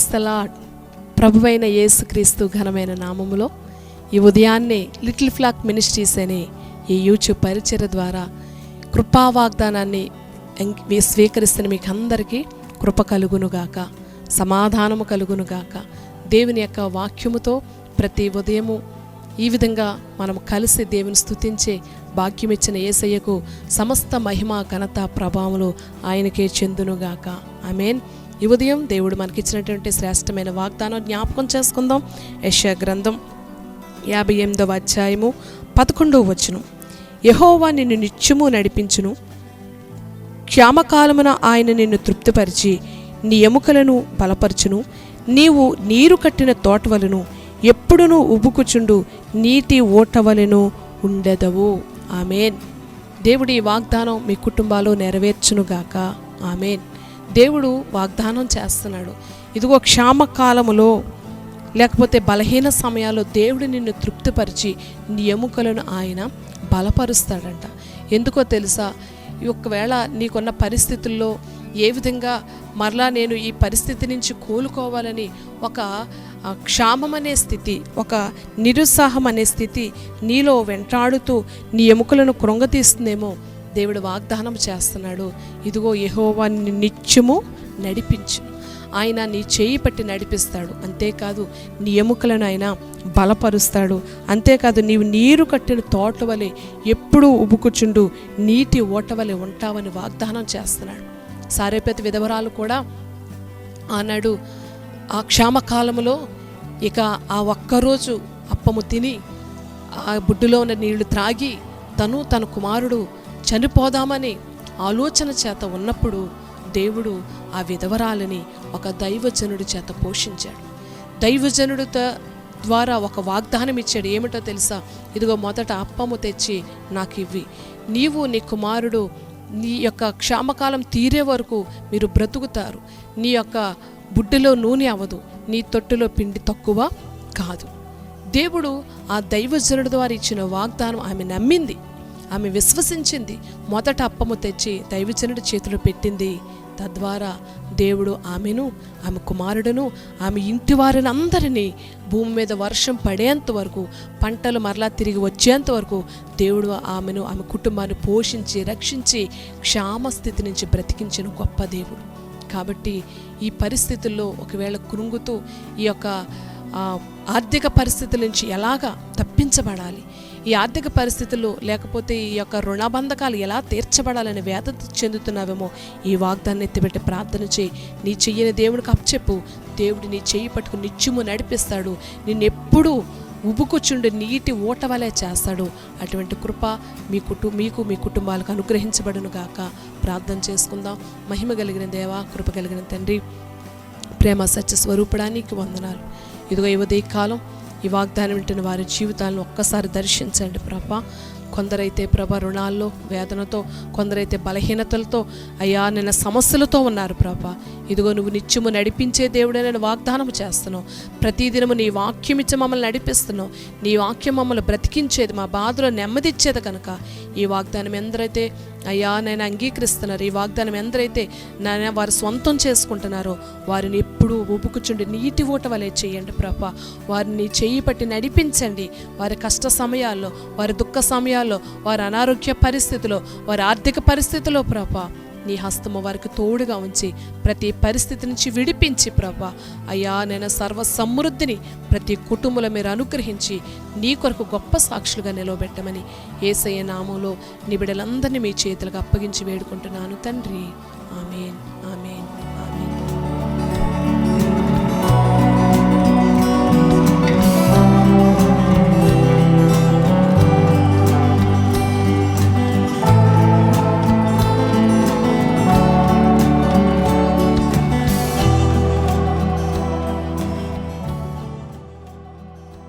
క్రైస్తలాడ్ ప్రభువైన యేసుక్రీస్తు ఘనమైన నామములో ఈ ఉదయాన్నే లిటిల్ ఫ్లాక్ మినిస్ట్రీస్ అనే ఈ యూట్యూబ్ పరిచయ ద్వారా కృపా వాగ్దానాన్ని మీ స్వీకరిస్తున్న మీకు అందరికీ కృప కలుగునుగాక సమాధానము కలుగునుగాక దేవుని యొక్క వాక్యముతో ప్రతి ఉదయము ఈ విధంగా మనం కలిసి దేవుని స్థుతించే భాగ్యం ఇచ్చిన యేసయ్యకు సమస్త మహిమ ఘనత ప్రభావములు ఆయనకే చెందునుగాక. మీన్ ఈ ఉదయం దేవుడు మనకిచ్చినటువంటి శ్రేష్టమైన వాగ్దానం జ్ఞాపకం చేసుకుందాం. యశ గ్రంథం యాభై ఎనిమిదవ అధ్యాయము పదకొండవ వచనం. యహోవా నిన్ను నిత్యము నడిపించును. క్షామకాలమున ఆయన నిన్ను తృప్తిపరిచి నీ ఎముకలను బలపరచును. నీవు నీరు కట్టిన తోటవలను ఎప్పుడునూ ఉబుకుచుండు నీటి ఓటవలను ఉండెదవు. ఆమెన్. దేవుడి వాగ్దానం మీ కుటుంబాలు నెరవేర్చునుగాక. ఆమెన్. దేవుడు వాగ్దానం చేస్తున్నాడు. ఇదిగో క్షామకాలములో లేకపోతే బలహీన సమయాల్లో దేవుడు నిన్ను తృప్తిపరిచి నీ ఎముకలను ఆయన బలపరుస్తాడంట. ఎందుకో తెలుసా? ఒకవేళ నీకున్న పరిస్థితుల్లో ఏ విధంగా మరలా నేను ఈ పరిస్థితి నుంచి కోలుకోవాలని ఒక క్షామం అనే స్థితి ఒక నిరుత్సాహం అనే స్థితి నీలో వెంటాడుతూ నీ ఎముకలను కృంగతీస్తుందేమో దేవుడు వాగ్దానం చేస్తున్నాడు ఇదిగో యెహోవా నిత్యము నడిపించు. ఆయన నీ చేయి పట్టి నడిపిస్తాడు. అంతేకాదు నీ ఎముకలను ఆయన బలపరుస్తాడు. అంతేకాదు నీవు నీరు కట్టిన తోట వలె ఎప్పుడూ ఉబుకుచుండు నీటి ఓట వలె ఉంటావని వాగ్దానం చేస్తున్నాడు. సారేపేత విధవరాలు కూడా ఆనాడు ఆ క్షామకాలములో ఇక ఆ ఒక్కరోజు అప్పము తిని ఆ బుడ్డులో ఉన్న నీళ్ళు త్రాగి తను తన కుమారుడు చనిపోదామని ఆలోచన చేత ఉన్నప్పుడు దేవుడు ఆ విధవరాలని ఒక దైవజనుడి చేత పోషించాడు. దైవజనుడు త- ద్వారా ఒక వాగ్దానం ఇచ్చాడు. ఏమిటో తెలుసా? ఇదిగో మొదట అప్పము తెచ్చి నాకు ఇవ్వి. నీవు నీ కుమారుడు నీ యొక్క క్షామకాలం తీరే వరకు మీరు బ్రతుకుతారు. నీ యొక్క బుడ్డిలో నూనె అవ్వదు. నీ తొట్టులో పిండి తక్కువ కాదు. దేవుడు ఆ దైవజనుడి ద్వారా ఇచ్చిన వాగ్దానం ఆమె నమ్మింది. ఆమె విశ్వసించింది. మొదట అప్పము తెచ్చి దైవజనుడి చేతిలో పెట్టింది. తద్వారా దేవుడు ఆమెను ఆమె కుమారుడును ఆమె ఇంటి వారిని అందరినీ భూమి మీద వర్షం పడేంత వరకు పంటలు మరలా తిరిగి వచ్చేంత వరకు దేవుడు ఆమెను ఆమె కుటుంబాన్ని పోషించి రక్షించి క్షామస్థితి నుంచి బ్రతికించిన గొప్ప దేవుడు. కాబట్టి ఈ పరిస్థితుల్లో ఒకవేళ కృంగుతూ ఈ యొక్క ఆర్థిక పరిస్థితుల నుంచి ఎలాగా తప్పించబడాలి? ఈ ఆర్థిక పరిస్థితుల్లో లేకపోతే ఈ యొక్క రుణబంధకాలు ఎలా తీర్చబడాలని వేద చెందుతున్నావేమో ఈ వాగ్దాన్ని ఎత్తిపెట్టి ప్రార్థన చేయి. నీ చెయ్యని దేవునికి అప్పచెప్పు. దేవుడు నీ చెయ్యి పట్టుకుని నిత్యము నడిపిస్తాడు. నిన్ను ఉబుకుచుండి నీటి ఓట వలె చేస్తాడు. అటువంటి కృప మీ కుటు మీకు మీ కుటుంబాలకు అనుగ్రహించబడును గాక. ప్రార్థన చేసుకుందాం. మహిమ కలిగిన దేవా కృప కలిగిన తండ్రి ప్రేమ సత్య స్వరూపడానికి వందనాలు. ఇదిగో ఈ ఉదయకాలం ఈ వాగ్దానం వింటున్న వారి జీవితాలను ఒక్కసారి దర్శించండి ప్రభా. కొందరైతే ప్రభ రుణాల్లో వేదనతో కొందరైతే బలహీనతలతో అయ్యా నిన్న సమస్యలతో ఉన్నారు ప్రభా. ఇదిగో నువ్వు నిత్యము నడిపించే దేవుడే నేను వాగ్దానం చేస్తున్నావు. ప్రతిదినము నీ వాక్యం ఇచ్చి మమ్మల్ని నడిపిస్తున్నావు. నీ వాక్యం మమ్మల్ని బ్రతికించేది మా బాధలో నెమ్మదిచ్చేది కనుక ఈ వాగ్దానం ఎందరైతే అయ్యా నేను అంగీకరిస్తున్నారు ఈ వాగ్దానం ఎందరైతే నేను వారు సొంతం చేసుకుంటున్నారో వారిని ఎప్పుడూ ఊపుకుచుండి నీటి ఊట వలె చేయండి ప్రభ. వారిని చేయి పట్టి నడిపించండి. వారి కష్ట సమయాల్లో వారి దుఃఖ సమయాల్లో వారి అనారోగ్య పరిస్థితిలో వారి ఆర్థిక పరిస్థితిలో ప్రభా నీ హస్తము వారికి తోడుగా ఉంచి ప్రతి పరిస్థితి నుంచి విడిపించి ప్రభా. అయ్యా నేను సర్వ సమృద్ధిని ప్రతి కుటుంబంలో మీరు అనుగ్రహించి నీ కొరకు గొప్ప సాక్షులుగా నిలవబెట్టమని ఏసయ్య నామంలో నీ బిడ్డలందరినీ మీ చేతులకు అప్పగించి వేడుకుంటున్నాను తండ్రి. ఆమెన్. ఆమెన్.